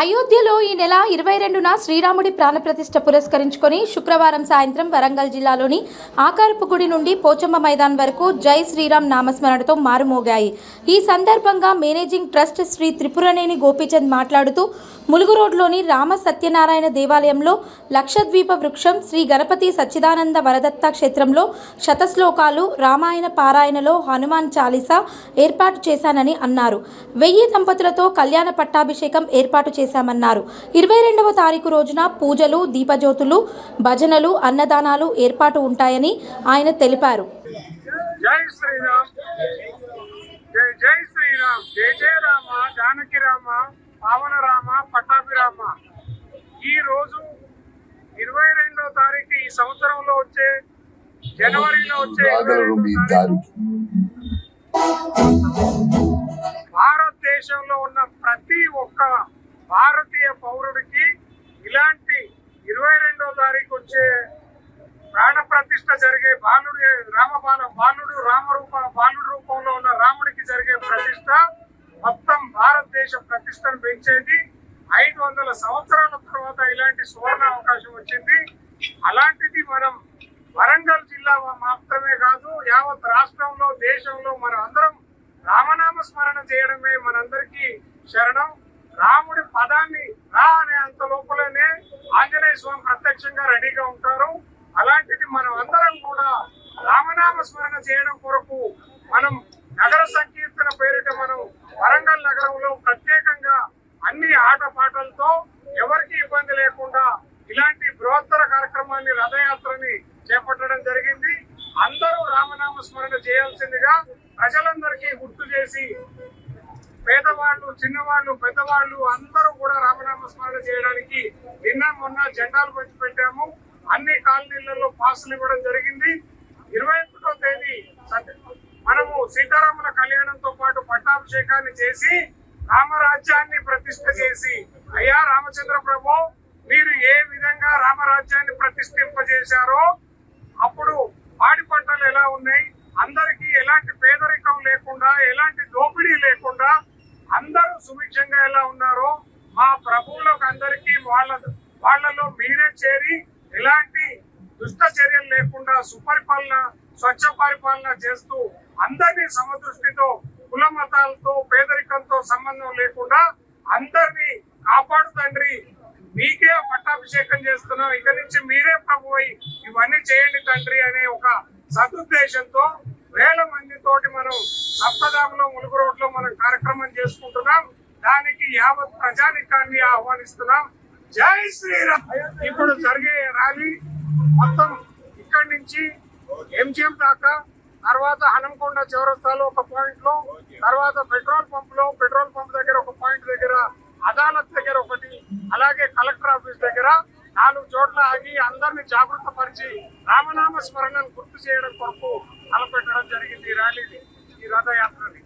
అయోధ్యలో ఈ నెల ఇరవై రెండున శ్రీరాముడి ప్రాణప్రతిష్ఠ పురస్కరించుకొని శుక్రవారం సాయంత్రం వరంగల్ జిల్లాలోని ఆకారపు గుడి నుండి పోచమ్మ మైదాన్ వరకు జై శ్రీరామ్ నామస్మరణతో మారుమోగాయి. ఈ సందర్భంగా మేనేజింగ్ ట్రస్ట్ శ్రీ త్రిపురనేని గోపీచంద్ మాట్లాడుతూ ములుగు రోడ్లోని రామ సత్యనారాయణ దేవాలయంలో లక్షద్వీప వృక్షం శ్రీ గణపతి సచ్చిదానంద వరదత్త క్షేత్రంలో శతశ్లోకాలు రామాయణ పారాయణలో హనుమాన్ చాలీసా ఏర్పాటు చేశానని అన్నారు. వెయ్యి దంపతులతో కళ్యాణ పట్టాభిషేకం ఏర్పాటు చేశారు. చేశామన్నారు. ఇరవై రెండవ తారీఖు రోజున పూజలు దీపజ్యోతులు భజనలు అన్నదానాలు ఏర్పాటు ఉంటాయని ఆయన తెలిపారు. జై శ్రీరామ్. జై జై శ్రీరామ్. జై జయ రామ. జానకి రామ పావన రామ పట్టాభి రామ. ఈ రోజు ఇరవై రెండో తారీఖు ఈ సంవత్సరంలో వచ్చే జనవరిలో వచ్చే భారతదేశంలో ఉన్న ప్రతి ఒక్క భారతీయ పౌరుడికి ఇలాంటి ఇరవై రెండో తారీఖు వచ్చే ప్రాణ ప్రతిష్ట జరిగే బాలుడి రామబాల బాలుడు రామరూప బాలుడు రూపంలో ఉన్న రాముడికి జరిగే ప్రతిష్ట మొత్తం భారతదేశ ప్రతిష్టను పెంచేది. ఐదు వందల సంవత్సరాల తర్వాత ఇలాంటి సువర్ణ అవకాశం వచ్చింది. అలాంటిది మనం వరంగల్ జిల్లా మాత్రమే కాదు యావత్ రాష్ట్రంలో దేశంలో మనం అందరం రామనామ స్మరణ చేయడమే మనందరికీ శరణం. రాముడి పదాన్ని రా అనే అంత లోపలనే ఆంజనేయ స్వామి ప్రత్యక్షంగా రెడీగా ఉంటారు. అలాంటిది మనం అందరం కూడా రామనామ స్మరణ చేయడం కొరకు మనం నగర సంకీర్తన పేరిట మనం వరంగల్ నగరంలో ప్రత్యేకంగా అన్ని ఆటపాటలతో ఎవరికి ఇబ్బంది లేకుండా ఇలాంటి బృహత్తర కార్యక్రమాన్ని రథయాత్రని చేపట్టడం జరిగింది. అందరూ రామనామ స్మరణ చేయాల్సిందిగా ప్రజలందరికీ గుర్తు చేసి పేదవాళ్ళు చిన్నవాళ్ళు పెద్దవాళ్ళు అందరూ కూడా రామనామ స్మరణ చేయడానికి నిన్న మొన్న జెండాలు పంచి పెట్టాము అన్ని కాలనీలలో పాసులు ఇవ్వడం జరిగింది. ఇరవై ఒకటో తేదీ మనము సీతారాముల కళ్యాణంతో పాటు పట్టాభిషేకాన్ని చేసి రామరాజ్యాన్ని ప్రతిష్ఠ చేసి అయ్యా రామచంద్ర ప్రభు మీరు ఏ విధంగా రామరాజ్యాన్ని ప్రతిష్ఠింపజేశారో అప్పుడు పాడి పంటలు ఎలా ఉన్నాయి అందరికీ ఎలాంటి పేదరికం లేకుండా ఎలాంటి దోపిడీ లేకుండా అందరూ సుభిక్షంగా ఎలా ఉన్నారో మా ప్రభువులకు అందరికీ వాళ్ళ వాళ్ళలో మీరే చేరి ఎలాంటి దుష్ట చర్యలు లేకుండా సుపరిపాలన స్వచ్ఛ పరిపాలన చేస్తూ అందరినీ సమదృష్టితో కుల మతాలతో పేదరికంతో సంబంధం లేకుండా అందరినీ కాపాడు తండ్రి. మీకే పట్టాభిషేకం చేస్తున్నాం. ఇక నుంచి మీరే ప్రభు ఇవన్నీ చేయండి తండ్రి అనే ఒక సదుద్దేశంతో వేల మంది తోటి మనం సప్తదాములో ములుగు రోడ్లో మనం చేసుకుంటున్నాం. దానికి యావత్ ప్రజానికాన్ని ఆహ్వానిస్తున్నాం. జై శ్రీరామ్. ఇప్పుడు జరిగే ర్యాలీ మొత్తం ఇక్కడి నుంచి ఎంజిఎం దాకా తర్వాత హనంకొండ చౌరస్తాలో ఒక పాయింట్లో తర్వాత పెట్రోల్ పంప్లో పెట్రోల్ పంప్ దగ్గర ఒక పాయింట్ దగ్గర అదాలత్ దగ్గర ఒకటి అలాగే కలెక్టర్ ఆఫీస్ దగ్గర నాలుగు చోట్ల ఆగి అందరిని జాగృత పరిచి రామనామ స్మరణను గుర్తు చేయడం కొరకు తలపెట్టడం జరిగింది ఈ ర్యాలీని ఈ రథయాత్రని.